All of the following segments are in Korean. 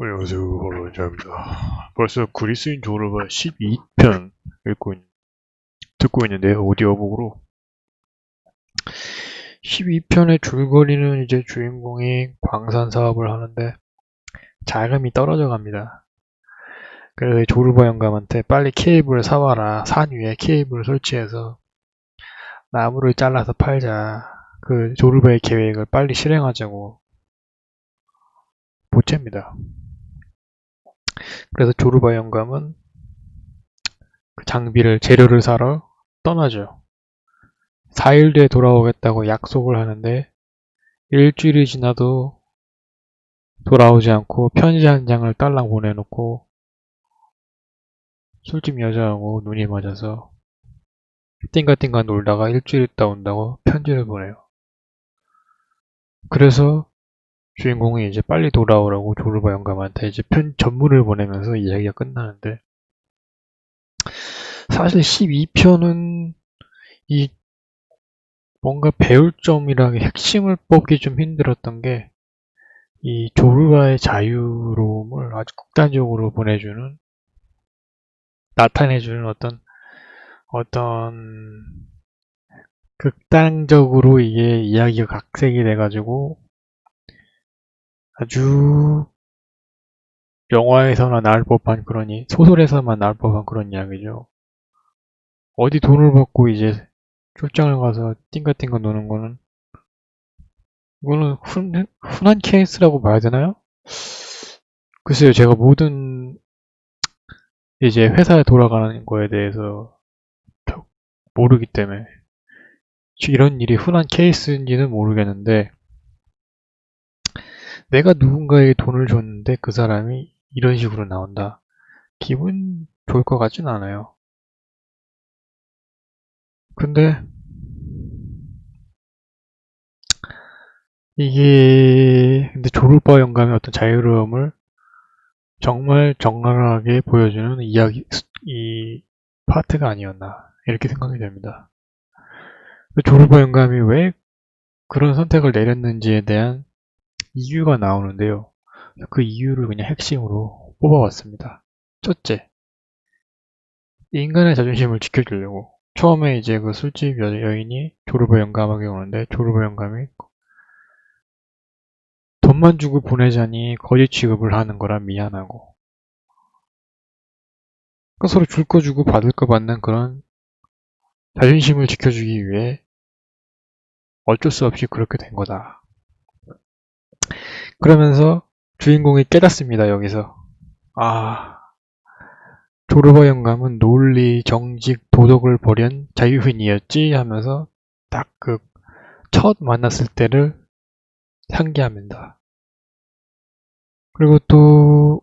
안녕하세요, 호로자입니다. 벌써 그리스인 조르바 12편 읽고 있, 듣고 있는데 오디오북으로 12편의 줄거리는 이제 주인공이 광산 사업을 하는데 자금이 떨어져 갑니다. 그래서 조르바 영감한테 빨리 케이블을 사와라. 산 위에 케이블을 설치해서 나무를 잘라서 팔자. 그 조르바의 계획을 빨리 실행하자고 보챕니다. 그래서 조르바 영감은 그 장비를 재료를 사러 떠나죠. 4일 뒤에 돌아오겠다고 약속을 하는데 일주일이 지나도 돌아오지 않고 편지 한 장을 딸랑 보내놓고 술집 여자하고 눈이 맞아서 띵가띵가 놀다가 일주일 있다 온다고 편지를 보내요. 그래서 주인공이 이제 빨리 돌아오라고 조르바 영감한테 이제 편 전문을 보내면서 이야기가 끝나는데 사실 12편은 이 뭔가 배울 점이라기 핵심을 뽑기 좀 힘들었던 게 이 조르바의 자유로움을 아주 극단적으로 보내주는 나타내주는 어떤 어떤 극단적으로 이게 이야기가 각색이 돼가지고 아주 영화에서나 나올 법한 이 소설에서만 나올 법한 그런 이야기죠. 어디 돈을 받고 이제 출장을 가서 띵가띵가 노는 거는 이거는 흔, 흔한 케이스라고 봐야 되나요? 글쎄요, 제가 모든 이제 회사에 돌아가는 거에 대해서 모르기 때문에 이런 일이 흔한 케이스인지는 모르겠는데 내가 누군가에게 돈을 줬는데 그 사람이 이런 식으로 나온다. 기분 좋을 것 같진 않아요. 근데 이게 근데 조르바 영감의 어떤 자유로움을 정말 적나라하게 보여주는 이야기 이 파트가 아니었나 이렇게 생각이 됩니다. 조르바 영감이 왜 그런 선택을 내렸는지에 대한 이유가 나오는데요. 그 이유를 그냥 핵심으로 뽑아왔습니다. 첫째, 인간의 자존심을 지켜주려고 처음에 이제 그 술집 여, 여인이 조르바 영감에게 오는데 조르바 영감이 돈만 주고 보내자니 거짓 취급을 하는 거라 미안하고 그러니까 서로 줄 거 주고 받을 거 받는 그런 자존심을 지켜주기 위해 어쩔 수 없이 그렇게 된 거다. 그러면서 주인공이 깨닫습니다, 여기서. 아, 조르바 영감은 논리, 정직, 도덕을 버린 자유인이었지 하면서 딱 그 첫 만났을 때를 상기합니다. 그리고 또,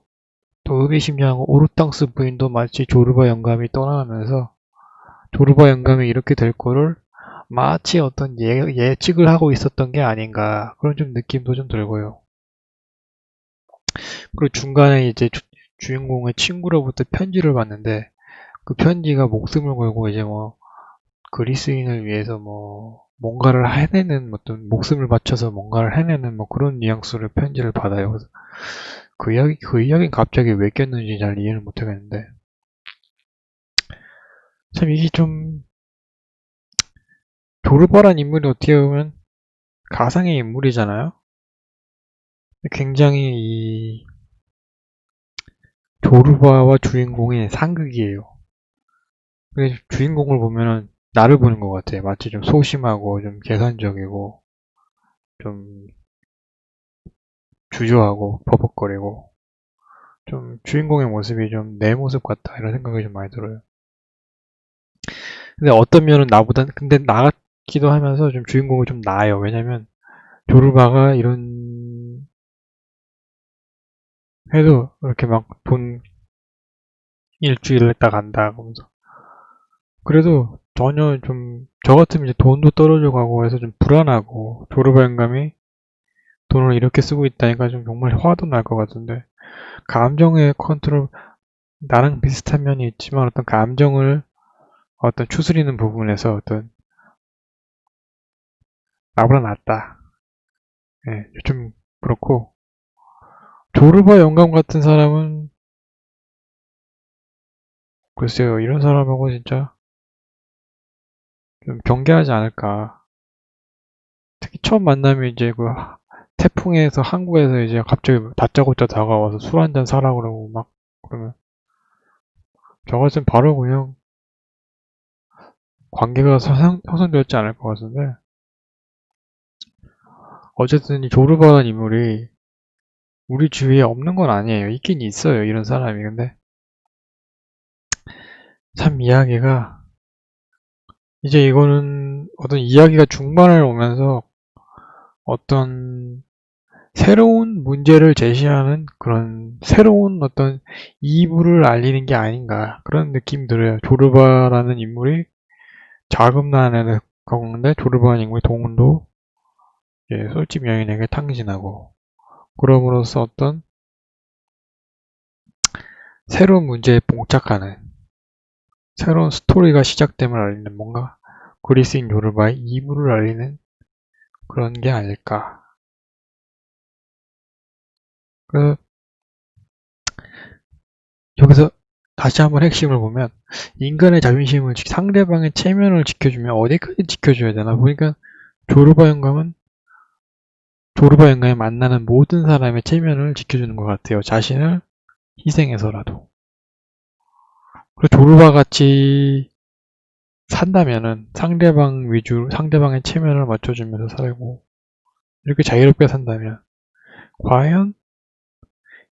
또 의미심장하고 오르땅스 부인도 마치 조르바 영감이 떠나면서 조르바 영감이 이렇게 될 거를 마치 어떤 예, 예측을 하고 있었던 게 아닌가 그런 좀 느낌도 좀 들고요. 그리고 중간에 이제 주, 주인공의 친구로부터 편지를 받는데 그 편지가 목숨을 걸고 이제 뭐 그리스인을 위해서 뭐 뭔가를 해내는 어떤 목숨을 바쳐서 뭔가를 해내는 뭐 그런 뉘앙스로 편지를 받아요. 그래서 그 이야기 그 이야기는 갑자기 왜 꼈는지 잘 이해를 못하겠는데 참 이게 좀 조르바란 인물이 어떻게 보면 가상의 인물이잖아요. 굉장히 이 조르바와 주인공의 상극이에요. 주인공을 보면은 나를 보는 것 같아. 마치 좀 소심하고 좀 계산적이고 좀 주저하고 버벅거리고 좀 주인공의 모습이 좀 내 모습 같다 이런 생각이 좀 많이 들어요. 근데 어떤 면은 나보다 근데 나 같기도 하면서 좀 주인공이 좀 나아요. 왜냐면 조르바가 이런 해도 이렇게 막 돈 일주일 있다 간다 하면서. 그래도 전혀 좀 저 같으면 이제 돈도 떨어져 가고 해서 좀 불안하고 영감이 돈을 이렇게 쓰고 있다니까 좀 정말 화도 날 것 같은데. 감정의 컨트롤 나랑 비슷한 면이 있지만 어떤 감정을 어떤 추스리는 부분에서 어떤 나보다 낫다. 예, 좀 그렇고 조르바 영감 같은 사람은 글쎄요 이런 사람하고 진짜 좀 경계하지 않을까. 특히 처음 만나면 이제 그 태풍에서 한국에서 이제 갑자기 다짜고짜 다가와서 술 한 잔 사라 그러고 막 그러면 저 같으면 바로 그냥 관계가 형- 형성되었지 않을 것 같은데. 어쨌든 이 조르바라는 인물이 우리 주위에 없는 건 아니에요. 있긴 있어요. 이런 사람이. 근데 참 이야기가 이제 이거는 어떤 이야기가 중반을 오면서 어떤 새로운 문제를 제시하는 그런 새로운 어떤 이부를 알리는 게 아닌가 그런 느낌이 들어요. 조르바라는 인물이 자금난에 겪는데 조르바라는 인물이 동원도 예, 솔집 여인에게 탕진하고 그럼으로써 어떤 새로운 문제에 봉착하는 새로운 스토리가 시작됨을 알리는 뭔가 그리스인 요르바의 이부를 알리는 그런 게 아닐까. 그 여기서 다시 한번 핵심을 보면 인간의 자존심을 지- 상대방의 체면을 지켜주면 어디까지 지켜줘야 되나 보니까 조르바 영감은 조르바 영감이 만나는 모든 사람의 체면을 지켜주는 것 같아요. 자신을 희생해서라도. 그리고 조르바 같이 산다면은 상대방 위주, 상대방의 체면을 맞춰주면서 살고 이렇게 자유롭게 산다면 과연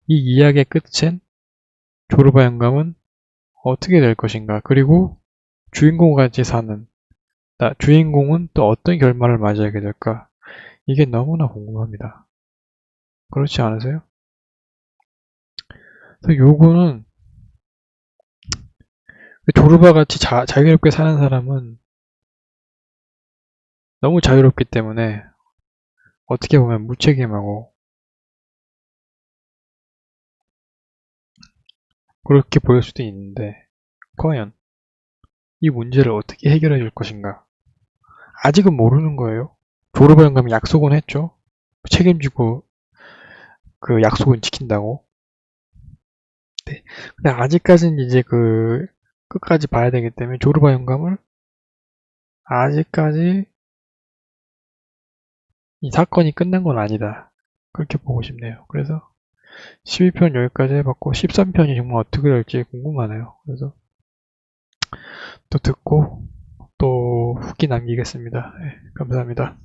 이 이야기의 끝엔 조르바 영감은 어떻게 될 것인가? 그리고 주인공같이 사는 나, 주인공은 또 어떤 결말을 맞이하게 될까? 이게 너무나 궁금합니다. 그렇지 않으세요? 요거는 조르바 같이 자, 자유롭게 사는 사람은 너무 자유롭기 때문에 어떻게 보면 무책임하고 그렇게 보일 수도 있는데 과연 이 문제를 어떻게 해결해 줄 것인가? 아직은 모르는 거예요. 영감이 약속은 했죠. 책임지고 그 약속은 지킨다고. 네. 근데 아직까지는 이제 그 끝까지 봐야 되기 때문에 조르바 영감을 아직까지 이 사건이 끝난 건 아니다. 그렇게 보고 싶네요. 그래서 12편 여기까지 해봤고 13편이 정말 어떻게 될지 궁금하네요. 그래서 또 듣고 또 후기 남기겠습니다. 네, 감사합니다.